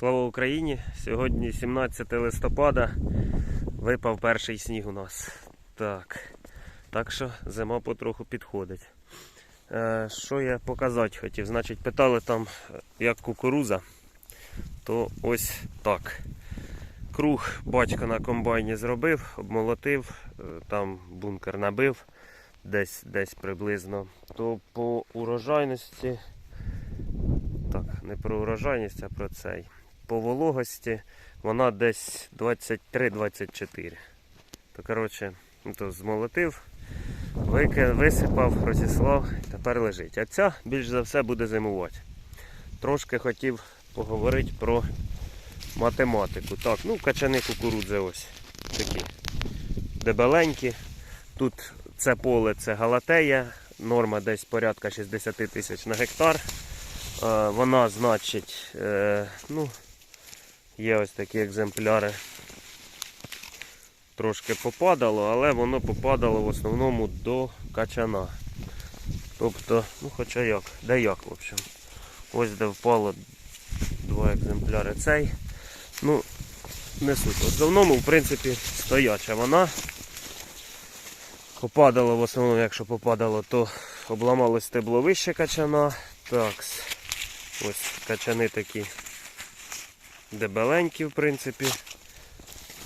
Слава Україні! Сьогодні 17 листопада. Випав перший сніг у нас. Так. Так що зима потроху підходить. Е, що я показати хотів? Значить, питали там, як кукуруза. То ось так. Круг батько на комбайні зробив, обмолотив, е, там бункер набив десь, десь приблизно. То по урожайності так, не про урожайність, а про цей. По вологості вона десь 23-24. То, коротше, ну, то змолотив, висипав, розіслав, тепер лежить. А ця більш за все буде зимувати. Трошки хотів поговорити про математику. Так, ну качани кукурудзи ось такі дебеленькі. Тут це поле, це галатея, норма десь порядка 60 тисяч на гектар. Е, Вона, значить, е, ну, є ось такі екземпляри. Трошки попадало, але воно попадало в основному до качана. Тобто, ну хоча як, де як, в общем. Ось де впало два екземпляри цей. Ну, не суть. В основному, в принципі, стояча вона. Попадало в основному, якщо попадало, то обламалось стебло вище качана. Так, ось качани такі дебеленькі, в принципі.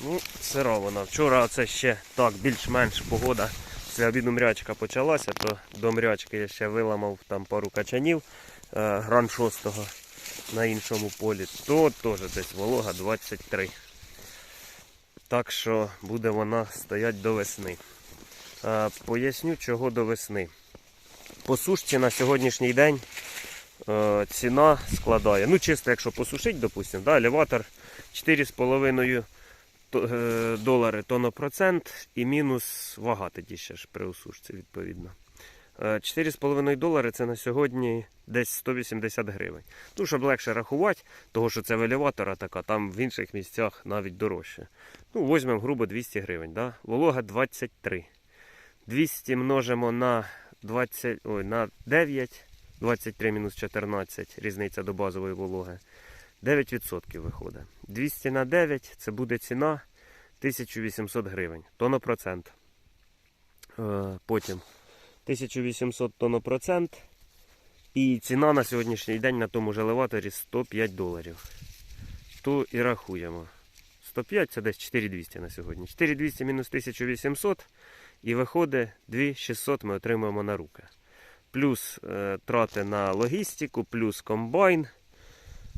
Ну, сира вона. Вчора це ще так, більш-менш погода. Після обіду мрячка почалася, то до мрячки я ще виламав там пару качанів е, гран 6 на іншому полі. То теж десь волога 23. Так що буде вона стоять до весни. Е, Поясню, чого до весни. По сушці на сьогоднішній день ціна складає. Ну, чисто, якщо посушить, допустимо, да, елеватор 4,5 то- е, долари тонопроцент і мінус вага тоді ще ж при усушці, відповідно. Е, 4,5 долари це на сьогодні десь 180 гривень. Ну, щоб легше рахувати, того що це в елеватора така, там в інших місцях навіть дорожче. Ну, візьмемо грубо 200 гривень. Да? Волога 23. 200 множимо на 20, ой, на 9, 23 мінус 14, різниця до базової вологи. 9% виходить. 200 на 9 це буде ціна 1800 гривень. Тонопроцент. Е, Потім 1800 тонопроцент. І ціна на сьогоднішній день на тому ж елеваторі 105 доларів. То і рахуємо. 105 це десь 4200 на сьогодні. 4200 мінус 1800 і виходить 2600 ми отримуємо на руки. Плюс е, трати на логістику, плюс комбайн.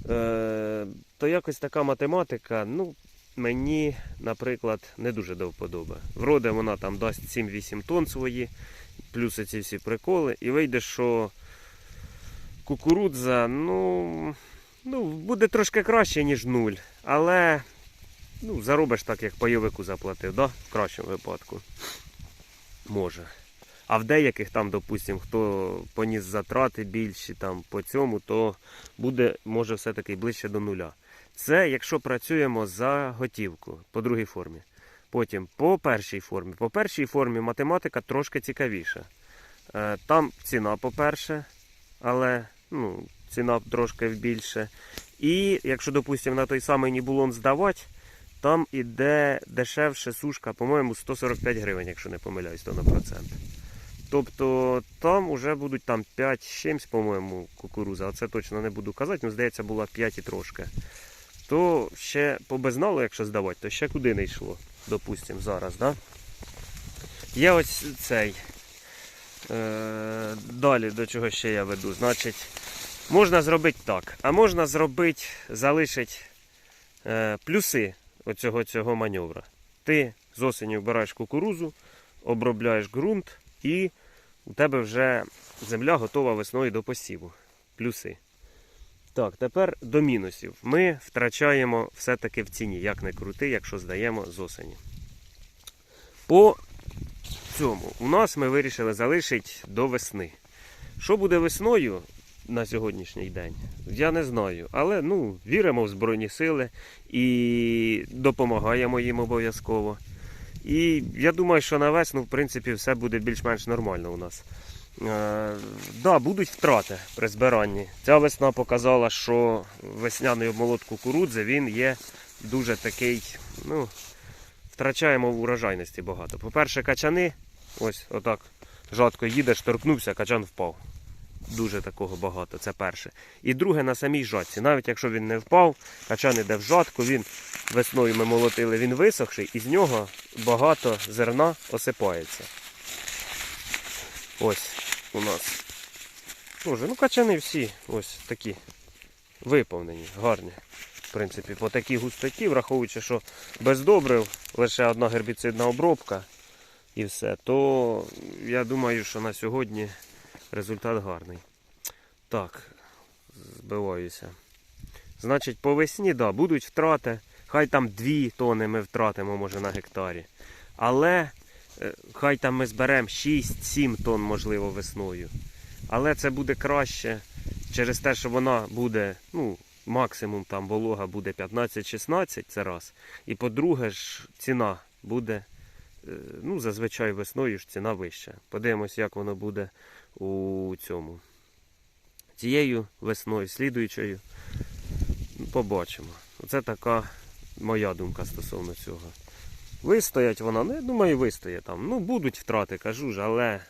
Е, то якось така математика, ну, мені, наприклад, не дуже до вподоби. Вроде вона там дасть 7-8 тонн свої, плюс ці всі приколи, і вийде, що кукурудза, ну, ну, буде трошки краще, ніж нуль. Але ну, заробиш так, як пайовику заплатив, да? в кращому випадку. Може. А в деяких там, допустимо, хто поніс затрати більші там по цьому, то буде, може, все-таки ближче до нуля. Це якщо працюємо за готівку по другій формі. Потім по першій формі. По першій формі математика трошки цікавіша. Е, Там ціна, по-перше, але ну, ціна трошки більше. І якщо, допустимо, на той самий нібулон здавати, там іде дешевше сушка, по-моєму, 145 гривень, якщо не помиляюсь, то на процент. Тобто там вже будуть там 5 з чимсь, по-моєму, кукуруза, а це точно не буду казати, ну здається, була 5 і трошки. То ще по безналу, якщо здавати, то ще куди не йшло, допустимо, зараз, да? Є ось цей. Е, далі до чого ще я веду. Значить, можна зробити так. А можна зробити, залишити е, плюси оцього цього маневра. Ти з осені вбираєш кукурузу, обробляєш ґрунт і у тебе вже земля готова весною до посіву. Плюси. Так, тепер до мінусів. Ми втрачаємо все-таки в ціні, як не крути, якщо здаємо з осені. По цьому у нас ми вирішили залишити до весни. Що буде весною на сьогоднішній день? Я не знаю. Але ну, віримо в Збройні Сили і допомагаємо їм обов'язково. І я думаю, що на весну, в принципі, все буде більш-менш нормально у нас. Е, да, будуть втрати при збиранні. Ця весна показала, що весняний обмолот кукурудзи він є дуже такий, ну, втрачаємо в урожайності багато. По-перше, качани, ось отак, жатко їдеш, торкнувся, качан впав. Дуже такого багато, це перше. І друге на самій жатці. Навіть якщо він не впав, качан іде в жатку, він весною ми молотили, він висохший, і з нього багато зерна осипається. Ось у нас. Боже, ну качани всі ось такі виповнені, гарні. В принципі, по такій густоті, враховуючи, що без добрив лише одна гербіцидна обробка і все, то я думаю, що на сьогодні результат гарний. Так, збиваюся. Значить, по весні, да, будуть втрати. Хай там 2 тони ми втратимо, може, на гектарі. Але е, хай там ми зберемо 6-7 тонн, можливо, весною. Але це буде краще через те, що вона буде, ну, максимум там волога буде 15-16, це раз. І по-друге ж, ціна буде, е, ну, зазвичай весною ж ціна вища. Подивимось, як воно буде у цьому. Цією весною, слідуючою. Побачимо. Оце така моя думка стосовно цього. Вистоять вона, ну я думаю, вистоє там. Ну, будуть втрати, кажу ж, але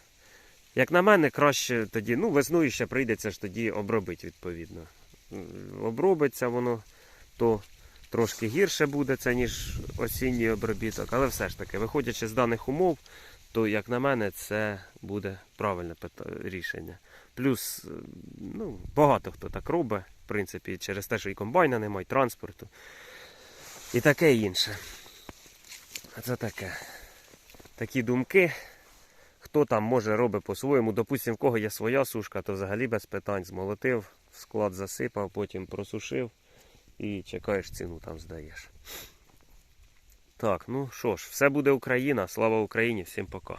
як на мене, краще тоді, ну, весною ще прийдеться ж тоді обробити відповідно. Обробиться воно, то трошки гірше буде це, ніж осінній обробіток, але все ж таки, виходячи з даних умов, то, як на мене, це буде правильне рішення. Плюс, е, ну, багато хто так робить, в принципі, через те, що і комбайна немає, і транспорту. І таке інше. А Це таке. Такі думки. Хто там може робить по-своєму. Допустим, в кого є своя сушка, то взагалі без питань змолотив, в склад засипав, потім просушив і чекаєш ціну там здаєш. Так, ну що ж, все буде Україна. Слава Україні, всім пока.